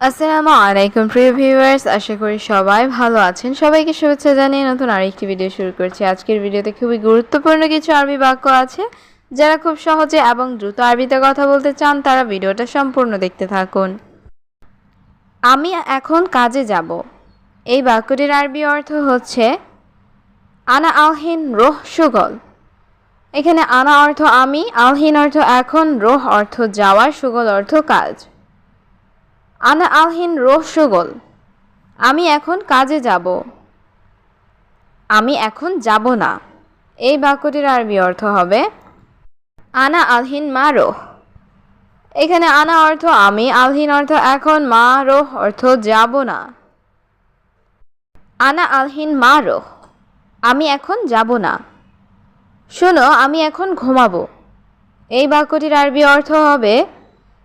আসসালামু আলাইকুম, প্রিয় ভিউয়ার্স। আশা করি সবাই ভালো আছেন। সবাইকে শুভেচ্ছা জানিয়ে নতুন আরেকটি ভিডিও শুরু করছি। আজকের ভিডিওতে খুবই গুরুত্বপূর্ণ কিছু আরবি বাক্য আছে। যারা খুব সহজে এবং দ্রুত আরবিতে কথা বলতে চান, তারা ভিডিওটা সম্পূর্ণ দেখতে থাকুন। আমি এখন কাজে যাব। এই বাক্যটির আরবি অর্থ হচ্ছে, আনা আলহিন রোহ সুগল। এখানে আনা অর্থ আমি আলহিন অর্থ এখন রোহ অর্থ যাওয়া সুগল অর্থ কাজ আনা আলহিন রোহ সুগল আমি এখন কাজে যাব। আমি এখন যাব না। এই বাক্যটির আরবি অর্থ হবে, আনা আলহিন মা রোহ। এখানে আনা অর্থ আমি আলহিন অর্থ এখন মা রোহ অর্থ যাব না। আনা আলহিন মা রোহ আমি এখন যাব না। শোনো, আমি এখন ঘুমাবো। এই বাক্যটির আরবি অর্থ হবে,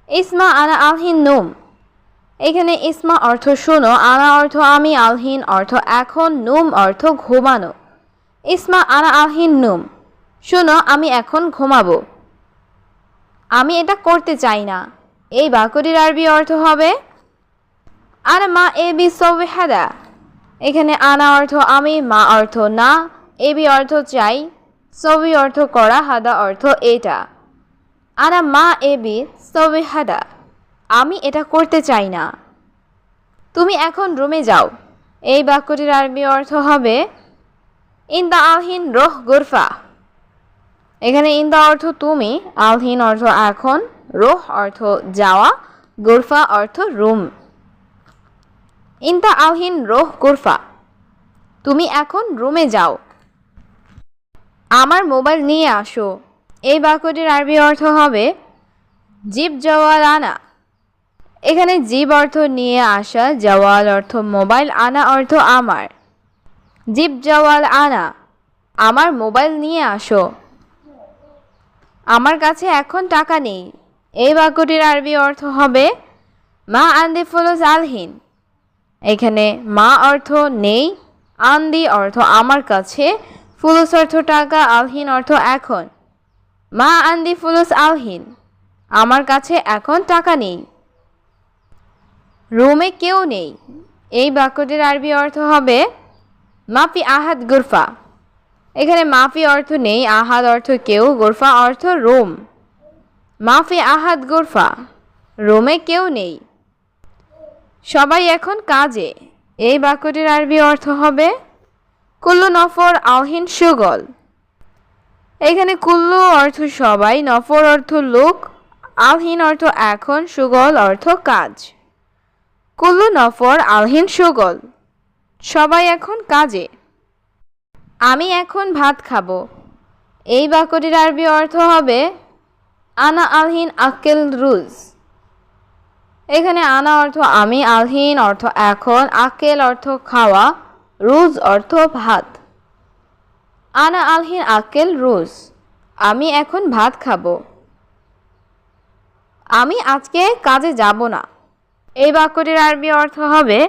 ইসমা আনা আলহিন নোম। এখানে ইসমা অর্থ শোনো, আনা অর্থ আমি, আলহিন অর্থ এখন, নুম অর্থ ঘুমানো। ইসমা, আনা, আলহিন, নুম। শোনো, আমি এখন ঘুমাবো। আমি এটা করতে চাই না। এই বাক্যটির আরবি অর্থ হবে আর মা এ বি সবেহাদা এখানে আনা অর্থ আমি, মা অর্থ না। এ বি অর্থ চাই, সবি অর্থ করা, হাদা অর্থ এটা। আনা মা এ বি সবেহাদা আমি এটা করতে চাই না। তুমি এখন রুমে যাও। এই বাক্যটির আরবি অর্থ হবে, ইন ইন্দা আলহিন রোহ গুরফা। এখানে ইন্দা অর্থ তুমি, আলহিন অর্থ এখন, রোহ অর্থ যাওয়া, গুরফা অর্থ রুম। ইন্দা আলহিন রোহ গুরফা। তুমি এখন রুমে যাও। আমার মোবাইল নিয়ে আসো। এই বাক্যটির আরবি অর্থ হবে জিপ জওয়াল আনা এখানে জীব অর্থ নিয়ে আসা, জওয়াল অর্থ মোবাইল, আনা অর্থ আমার। জীব, জওয়াল, আনা, আমার মোবাইল নিয়ে আসো। আমার কাছে এখন টাকা নেই। এই বাক্যটির আরবি অর্থ হবে, মা আন্দি ফুলুস আলহীন এখানে মা অর্থ নেই, আন্দি অর্থ আমার কাছে ফুলুস অর্থ টাকা, আলহীন অর্থ এখন। মা আন্দি ফুলুস আলহীন, আমার কাছে এখন টাকা নেই। রুমে কেউ নেই। এই বাক্যটির আরবি অর্থ হবে, মাফি আহাদ গুরফা। এখানে মাফি অর্থ নেই, আহাদ অর্থ কেউ, গোরফা অর্থ রোম। মাফি আহাদ গোরফা। রোমে কেউ নেই। সবাই এখন কাজে। এই বাক্যটির আরবি অর্থ হবে, কুল্লু নফর আলহিন সুগল। এখানে কুল্লু অর্থ সবাই, নফর অর্থ লোক আলহিন অর্থ এখন, সুগল অর্থ কাজ। কুল্লু নফর আলহিন সুগল। সবাই এখন কাজে। আমি এখন ভাত খাব। এই বাক্যটির আরবি অর্থ হবে, আনা আলহিন আকেল রুজ। এখানে আনা অর্থ আমি আলহিন অর্থ এখন আকেল অর্থ খাওয়া রুজ অর্থ ভাত। আনা আলহিন আকেল রুজ আমি এখন ভাত খাব। আমি আজকে কাজে যাব না। এই বাক্যটির আরবি অর্থ হবে,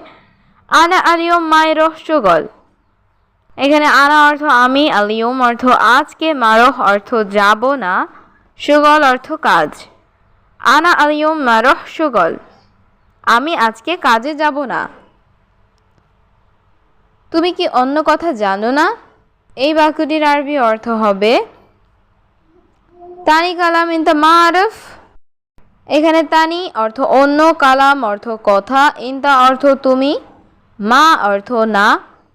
আনা আলিয়ম মায়ের রহস্যগল এখানে আনা অর্থ আমি আলিয়ম অর্থ আজকে মারহ অর্থ যাব না, সুগল অর্থ কাজ। আনা আলিয়ম মারহ সুগল। আমি আজকে কাজে যাব না। তুমি কি অন্য কথা জানো না? এই বাক্যটির আরবি অর্থ হবে তানি কালাম ইন দ্য মারফ। এখানে তানি অর্থ অন্য, কালাম অর্থ কথা, ইনতা অর্থ তুমি, মা অর্থ না,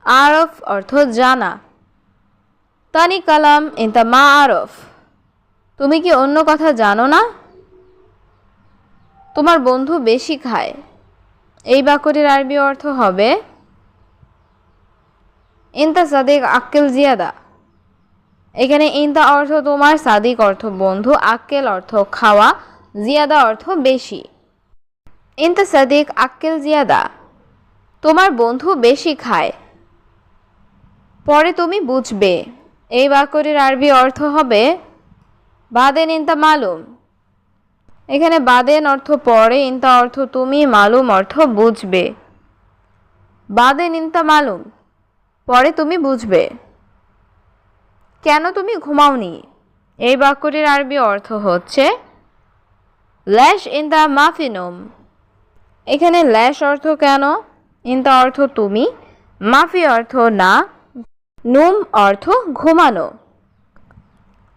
আরফ অর্থ জানা। তানি, কালাম, ইনতা মা, আরফ। তুমি কি অন্য কথা জানো না? তোমার বন্ধু বেশি খায়। এই বাক্যটির আরবি অর্থ হবে, ইনতা সাদেক আক্কেল জিয়াদা। এখানে ইনতা অর্থ তোমার সাদিক অর্থ বন্ধু, আক্কেল অর্থ খাওয়া জিয়াদা অর্থ বেশি। ইনতা সাদিক আক্কেল জিয়াদা, তোমার বন্ধু বেশি খায়। পরে তুমি বুঝবে। এই বাক্যটির আরবি অর্থ হবে, বাদেন ইনতা মালুম। এখানে বাদেন অর্থ পরে, ইনতা অর্থ তুমি, মালুম অর্থ বুঝবে। বাদেন ইনতা মালুম, পরে তুমি বুঝবে। কেন তুমি ঘুমাওনি? এই বাক্যটির আরবি অর্থ হচ্ছে ল্যাশ ইন দ্য মাফিনুম এখানে ল্যাশ অর্থ কেন? ইন্তা অর্থ তুমি, মাফি অর্থ না, নুম অর্থ ঘুমানো।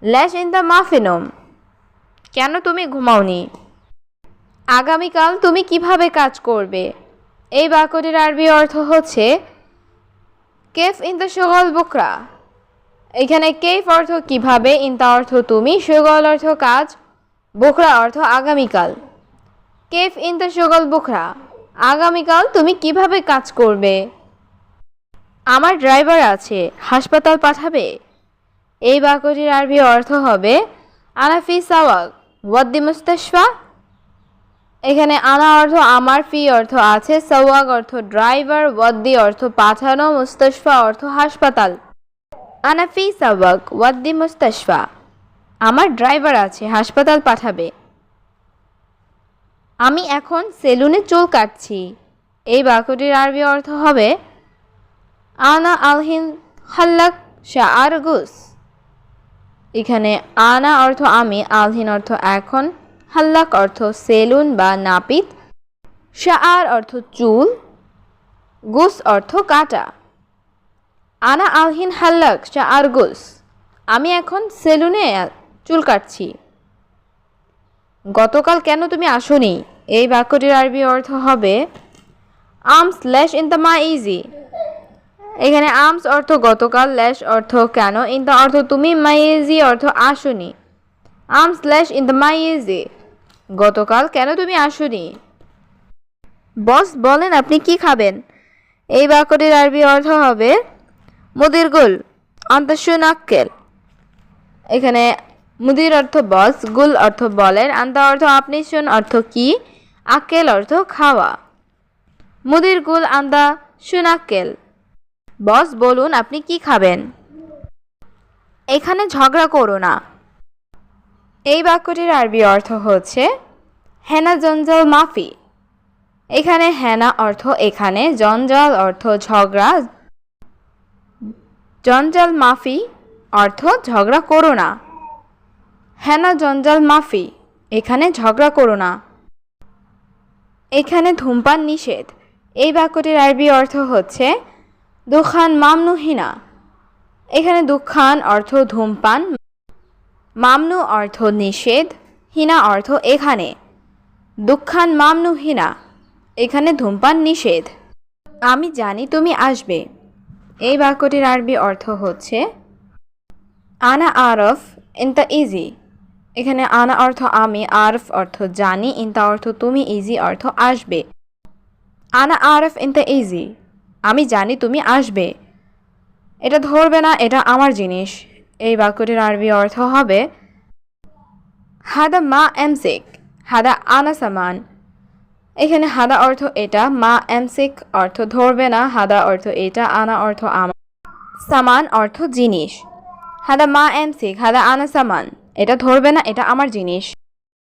ল্যাশ ইন দ্য মাফিনম কেন তুমি ঘুমাওনি? আগামীকাল তুমি কীভাবে কাজ করবে? এই বাক্যটির আরবি অর্থ হচ্ছে, কেফ ইন দ্য সগল বকরা। এখানে কেফ অর্থ কীভাবে ইন্তা অর্থ তুমি, সগল অর্থ কাজ বকরা অর্থ আগামীকাল। কেফ ইন দ্য সগল বকরা আগামীকাল তুমি কীভাবে কাজ করবে? আমার ড্রাইভার আছে, হাসপাতাল পাঠাবে? এই বাক্যটির আরবি অর্থ হবে আনাফি সাওয়াক ওয়াদ্দি মুস্তাশফা। এখানে আনা অর্থ আমার, ফি অর্থ আছে, সওয়াগ অর্থ ড্রাইভার, ওয়াদ্দি অর্থ পাঠানো, মুস্তাশফা অর্থ হাসপাতাল। আনাফি সাওয়াক ওয়াদ্দি মুস্তাশফা। আমার ড্রাইভার আছে, হাসপাতাল পাঠাবে। আমি এখন সেলুনে চুল কাটছি। এই বাক্যটির আরবি অর্থ হবে, আনা আলহিন হাল্লাক শাহ গুস। এখানে আনা অর্থ আমি, আলহিন অর্থ এখন হাল্লাক অর্থ সেলুন বা নাপিত। শাআর অর্থ চুল, গুস অর্থ কাটা। আনা আলহিন হাল্লাক শাআর গুস। আমি এখন সেলুনে চুল কাটছি। গতকাল কেন তুমি আসোনি? এই বাক্যটির আরবি অর্থ হবে আর্মস ল্যাশ ইন দ্য মা ইজি। এখানে আর্মস অর্থ গতকাল ল্যাশ অর্থ কেন, ইন দ্য অর্থ তুমি মাইজি অর্থ আসনি। আর্মস ল্যাশ ইন দ্য মাইজি গতকাল কেন তুমি আসনি? বস, বলেন আপনি কি খাবেন? এই বাক্যটির আরবি অর্থ হবে, মুদির গুল আন্তঃনাক্কেল এখানে মুদির অর্থ বস, গুল অর্থ বলেন আন্দা অর্থ আপনি শুন অর্থ কি আক্কেল অর্থ খাওয়া। মুদির, গুল আন্দা সুনাক্কেল বস, বলুন আপনি কি খাবেন? এখানে ঝগড়া করো না। এই বাক্যটির আরবি অর্থ হচ্ছে, হেনা জঞ্জাল মাফি। এখানে হেনা অর্থ এখানে, জঞ্জাল অর্থ ঝগড়া। জঞ্জাল মাফি অর্থ ঝগড়া করো না। হেনা জঞ্জাল, মাফি। এখানে ঝগড়া করো না। এখানে ধূমপান নিষেধ। এই বাক্যটির আরবি অর্থ হচ্ছে, দুখান মামনুহিনা এখানে দুখান অর্থ ধূমপান, মামনু অর্থ নিষেধ, হিনা অর্থ এখানে। দুঃখান মামনু হিনা। এখানে ধূমপান নিষেধ। আমি জানি তুমি আসবে। এই বাক্যটির আরবি অর্থ হচ্ছে, আনা আরফ ইনতা ইজি। এখানে আনা অর্থ আমি, আরফ অর্থ জানি, ইনতা অর্থ তুমি, ইজি অর্থ আসবে। আনা আরফ ইনতা ইজি, আমি জানি তুমি আসবে। এটা ধরবে না, এটা আমার জিনিস। এই বাক্যটির আরবি অর্থ হবে, হাদা মা এমসিক, হাদা আনা সামান। এখানে হাদা অর্থ এটা, মা এমসিক অর্থ ধরবে না, হাদা অর্থ এটা, আনা অর্থ আমার। সামান অর্থ জিনিস। হাদা মা এমসিক, হাদা আনা সামান। এটা ধরবে না এটা আমার জিনিস।